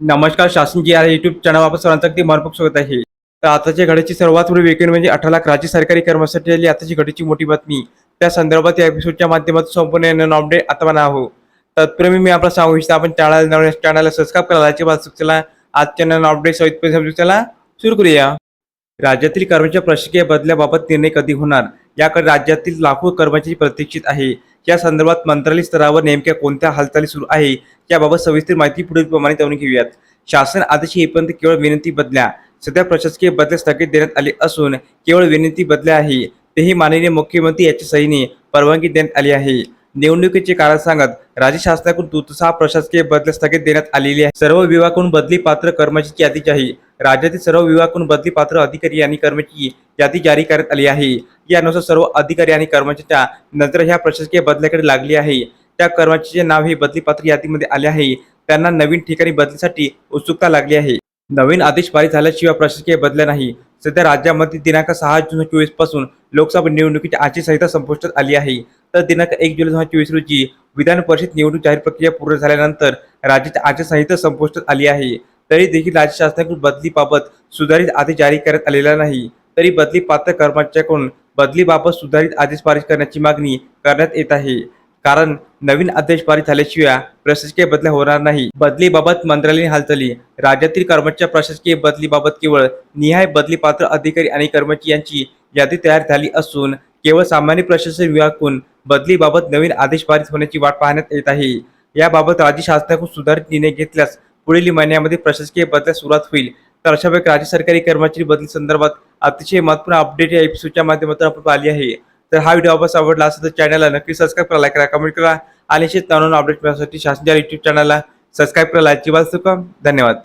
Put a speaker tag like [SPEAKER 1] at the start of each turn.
[SPEAKER 1] नमस्कार शासन जी आहे युट्यूब चॅनल वापस सर्वांचं अगदी मनपूर्वक स्वागत आहे. तर आताच्या घडीची सर्वात मोठी वेगळी म्हणजे अठरा लाख राज्य सरकारी कर्मचारी आली आताची घडीची मोठी बातमी. त्या संदर्भात या एपिसोडच्या माध्यमातून संपूर्ण अपडेट आता म्हणा आहो तत्पूर्वी मी आपला सांगू इच्छितो आपण चॅनल नवीन चॅनलला सबस्क्राईब करा राज्य बात चला. आजच्या नवीन अपडेट सहित समजू चला सुरू करूया. राज्यातील कर्मचारी प्रशासकीय बदल्याबाबत निर्णय कधी होणार? याकडे राज्यातील लाखो कर्मचारी प्रतीक्षित आहे. या संदर्भात मंत्रालय स्तरावर नेमक्या कोणत्या हालचाली सुरू आहे याबाबत सविस्तर माहिती पुढील प्रमाणे जाणून घेऊयात. शासन आदेश येईपर्यंत केवळ विनंती बदल्या. सध्या प्रशासकीय बदल्या स्थगित देण्यात आली असून केवळ विनंती बदल्या आहे. तेही माननीय मुख्यमंत्री याच्या सहीने परवानगी देण्यात आली आहे. निवडणुकीचे कारण सांगत राज्य शासनाकडून तुतसा प्रशासकीय बदल्या स्थगित देण्यात आलेली आहे. सर्व विभागाकडून बदली पात्र कर्मचारी यादी आहे राज्यातील सर्व विभागाकडून बदली पात्र अधिकारी आणि कर्मचारी यादी जारी करण्यात आली आहे. यानुसार सर्व अधिकारी आणि कर्मचाऱ्यांच्या नंतर ह्या प्रशासकीय बदल्याकडे लागली आहे. त्या कर्मचाऱ्याचे नाव हे बदली पात्र यादीमध्ये आले आहे. त्यांना नवीन ठिकाणी बदलीसाठी उत्सुकता लागली आहे. नवीन आदेश पारित झाल्याशिवाय प्रशासकीय बदल्या नाही. सध्या राज्यामध्ये दिनांक सहा जून चोवीसपासून लोकसभा निवडणुकीची आचारसंहिता संपुष्टात आली आहे. तर दिनांक एक जुलै दोन हजार चोवीस रोजी विधान परिषद निवडणूक जाहीर प्रक्रिया पूर्ण झाल्यानंतर राज्याची आचारसंहिता संपुष्टात आली आहे. तरी देखील राज्य शासनाकडून बदलीबाबत सुधारित आदेश जारी करण्यात आलेला नाही. तरी बदली पात्र कर्मचाऱ्याकडून बदलीबाबत सुधारित आदेश पारित करण्याची मागणी करण्यात येत आहे. कारण नवीन आदेश पारित झाल्याशिवाय प्रशासकीय बदल्या होणार नाही. बदलीबाबत मंत्रालयीन हालचाली. राज्यातील कर्मचारी प्रशासकीय बदलीबाबत केवळ निहाय बदली पात्र अधिकारी आणि कर्मचारी यांची यादी तयार झाली असून केवळ सामान्य प्रशासन विभागाकडून बदलीबाबत नवीन आदेश पारित होण्याची वाट पाहण्यात येत आहे. याबाबत राज्य शासनाकडून सुधारित निर्णय घेतल्यास पुढील महिन्यामध्ये प्रशासकीय बदल्या सुरुवात होईल. तर अशा वेळी राज्य सरकारी कर्मचारी बदली संदर्भात अतिशय महत्त्वपूर्ण अपडेट या एपिसोडच्या माध्यमातून आपण पाहिली आहे. तर हा व्हिडिओ आपण आवडला असेल तर चॅनलला नक्की सबस्क्राईब करा लाईक करा कमेंट करा. आणि असेच अपडेट मिळण्यासाठी शासनाच्या युट्यूब चॅनलला सबस्क्राईब करायला अजिबात चुका. धन्यवाद.